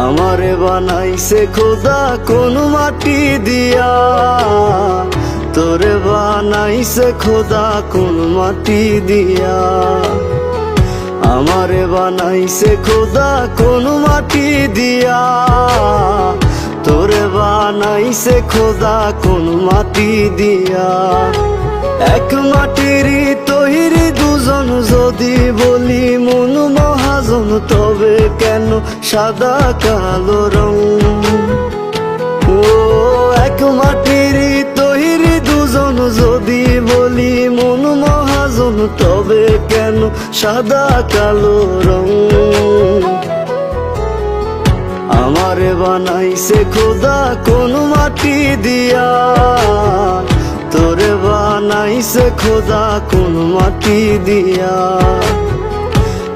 আমারে বানাইছে খোদা কোন মাটি দিয়া। তোরে বানাইছে খোদা কোন মাটি দিয়া। আমারে বানাইছে খোদা কোন মাটি দিয়া। তোরে বানাইছে খোদা কোন মাটি দিয়া। এক মাটিরই তৈরি দুজন যদি বলি মন মহাজন তবে কেন সাদা কালো রং? ও, এক মাটিরই তৈরি দুজন যদি বলি মন মহাজন, তবে কেন সাদা কালো রং? আমারে বানাইছে খোদা কোন মাটি দিয়া। তোরে বানাইছে খোদা কোন মাটি দিয়া।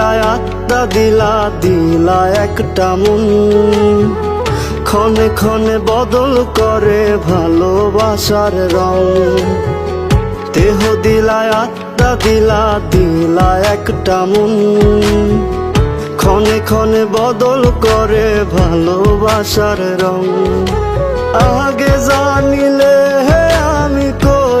দিলায় আত্মা দিলা দিলা একটা মন। ক্ষণে ক্ষণে বদল করে ভালোবাসার রং। দেহ দিলায় আত্মা দিলা দিলা একটা মন। ক্ষণে ক্ষণে বদল করে ভালোবাসার রং। আগে জানিলে হে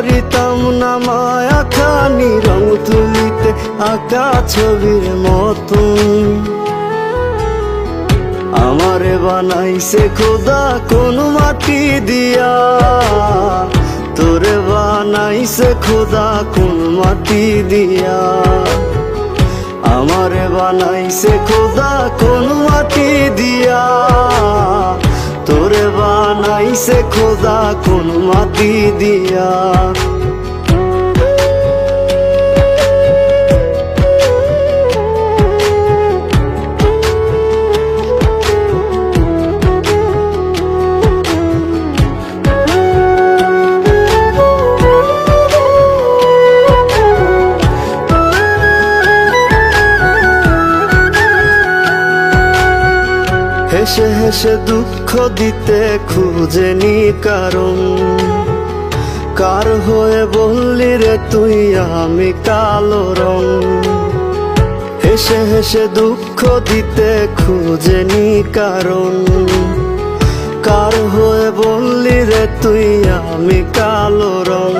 করিতাম না মায়া খানি রং তুলিতে আঁকা ছবির মতন। আমারে বানাইছে খোদা কোন মাটি দিয়া। তোরে বানাইছে খোদা কোন মাটি দিয়া। আমারে বানাইছে খোদা কোন মাটি দিয়া। তোরে বানাইছে খোদা কোন মাটি দিয়া? হেসে হেসে দুঃখ দিতে খুঁজেনি কারণ। কার হয়ে বললি রে তুই আমি কালো রং? হেসে হেসে দুঃখ দিতে খুঁজেনি কারণ। কার হয়ে বললি রে তুই আমি কালো রং?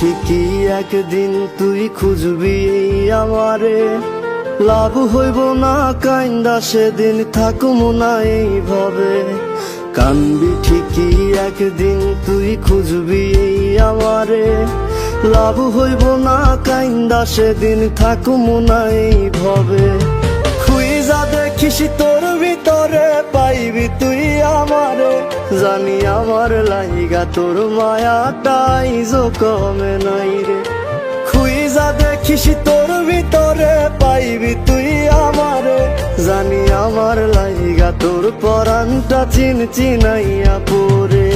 ঠিকই একদিন তুই খুঁজবি আমারে। লাভ হইব না কাইন্দা, সেদিন থাকুম না এইভাবে। কান্দি ঠিকই একদিন তুই খুঁজবি আমারে। লাভ হইব না কাইন্দা, সেদিন থাকুম না এইভাবে। দেখিস তোর ভিতরে পাইবি তুই আমারে। জানি আমার লাইগা তোর মায়াটাই জো কমে নাই রে। খুইজা দেখিস তোর ভিতরে পাইবি তুই আমারে। জানি আমার লাইগা তোর পরানটা চিন চিনাইয়া পরে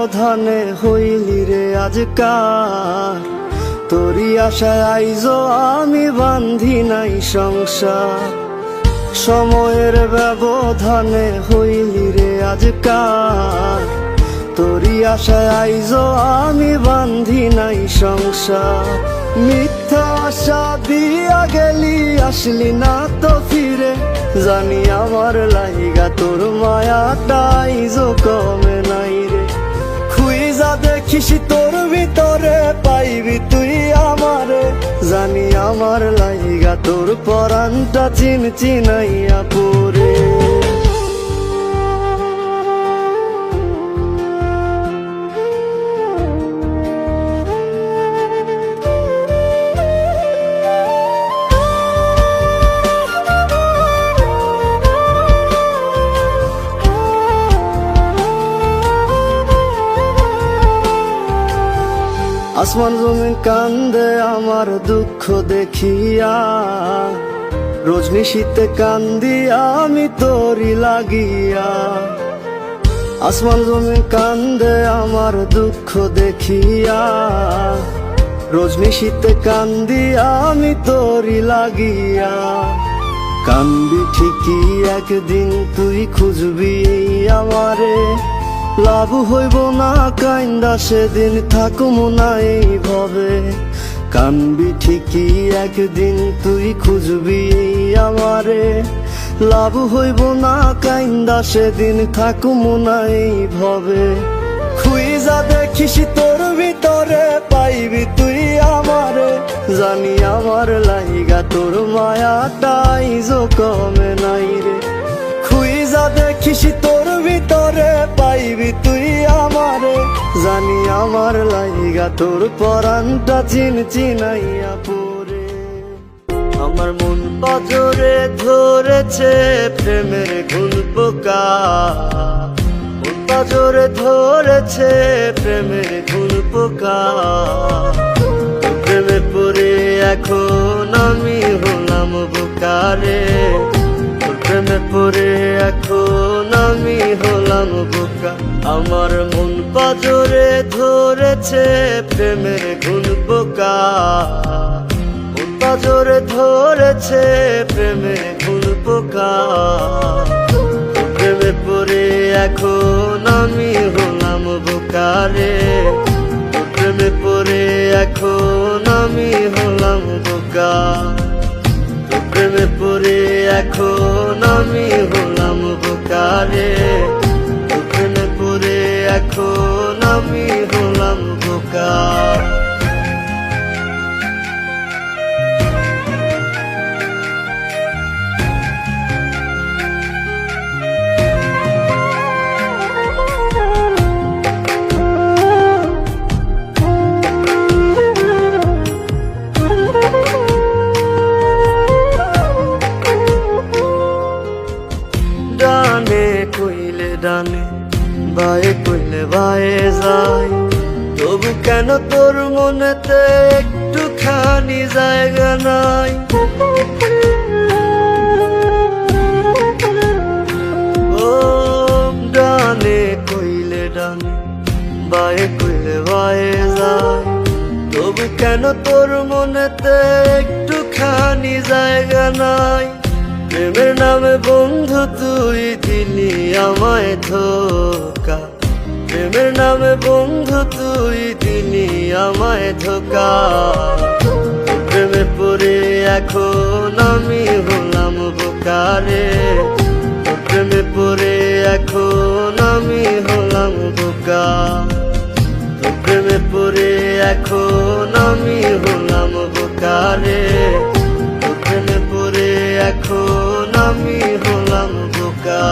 ব্যবধানে হইলি রে আজকার। তোরি আশায় আইজো আমি বান্ধি নাই সংসার। সময়ের ব্যবধানে হইলি রে আজকাল তোরি আশায় আইজ আমি বান্ধি নাই সংসার। মিথ্যা আশা দিয়া গেলি, আসলি না তো ফিরে। জানি আমার লাইগা তোর মায়াটা আইজ কমে। দেখিস তোর ভিতরে পাইবি তুই আমার। জানি আমার লাইগা তোর পরানটা চিন চিনাইয়া পরে আসমান জমিন কান্দে আমার দুঃখ দেখিয়া। রজনী শীতে কান্দি আমি তোরি লাগিয়া। আসমান জমিন কান্দে আমার দুঃখ দেখিয়া। রজনী শীতে কান্দি আমি তোরি লাগিয়া। কান্দি ঠিকই একদিন তুই খুঁজবি আমারে লাভ হইব না, কাইন্দা সেদিন থাকুম না এইভাবে কানবি ঠিকই একদিন তুই খুঁজবি আমারে। লাভ হইব না, কাইন্দা সেদিন থাকুম না এইভাবে খুইজা দেখিস তোর ভিতরে, পাইবি তুই আমারে। জানি আমার লাইগা তোর মায়াটাই জো কমে নাই রে। দেখিস তোর ভিতরে, পাইবি তুই আমারে। জানি আমার লাইগা তোর পরানটা চিন চিনাইয়া পরে আমার মন পাজরে ধরেছে প্রেমের গুণ পোকা। মন পাজরে ধরেছে প্রেমের গুণ পোকা। প্রেমে পড়ে এখন আমি হলাম বোকারে। পড়ে এখন আমি হলাম বোকা। আমার মন পাজরে ধরেছে প্রেমের গুণ বোকা। মন পাজরে ধরেছে প্রেমের গুণ বোকা। প্রেমে পড়ে এখন আমি হলাম বোকারে প্রেমে পড়ে এখন আমি হলাম বোকা। প্রেমে পড়ে এখন আমি হলাম বোকারে। প্রেমে পড়ে এখন আমি হলাম বোকা। জায়গা নাই। ডানে কইলে ডানে, বায়ে কইলে বায়ে যায়। তবু কেন তোর মনেতে একটুখানি জায়গা নাই? প্রেমের নামে বন্ধু তুই দিলি আমায় ধোকা। প্রেমের নামে বন্ধু তুই দিলি আমায় ধোকা। এখন আমি হলাম বোকারে, প্রেমে পড়ে এখন আমি হলাম বোকা। প্রেমে পড়ে এখন আমি হলাম বোকারে, প্রেমে পড়ে এখন আমি হলাম বোকা।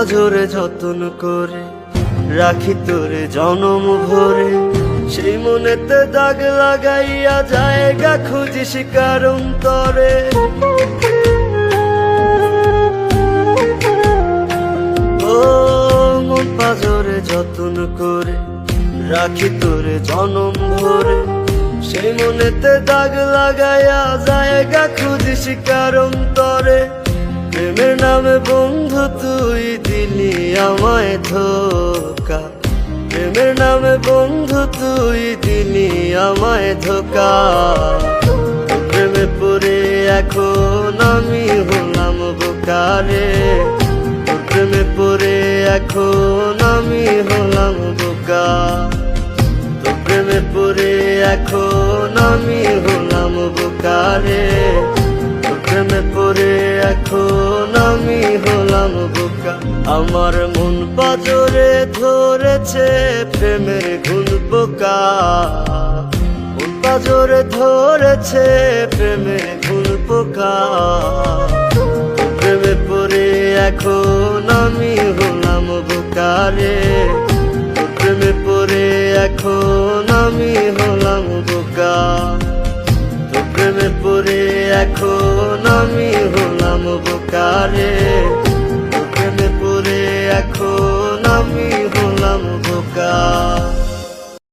পাজরে যত্ন করে, রাখি তোরে জনম ভরে। সেই মনেতে দাগ লাগাইয়া জায়গা খুঁজিস কারণ তরে। ও মন রাখি তোর জনম ভরে। সেই মনেতে দাগ লাগাইয়া জায়গা খুঁজিস কারণ তরে। প্রেমের নামে বন্ধু তুই আমায় ধোকা। প্রেমের নামে বন্ধু তুই দিলি আমায় ধোকা। প্রেমে পড়ে এখন আমি হলাম বোকারে। প্রেমে পড়ে এখন আমি হলাম বোকা। প্রেমে পড়ে এখন আমি আমার মন পাজরে ধরেছে প্রেমের গুণ পোকা মন পাজরে ধরেছে প্রেমের গুণ পোকা প্রেমে পড়ে এখন আমি হলাম বোকারে। প্রেমে পড়ে এখন আমি হলাম বোকা। প্রেমে পড়ে এখন আমি হলাম বোকারে।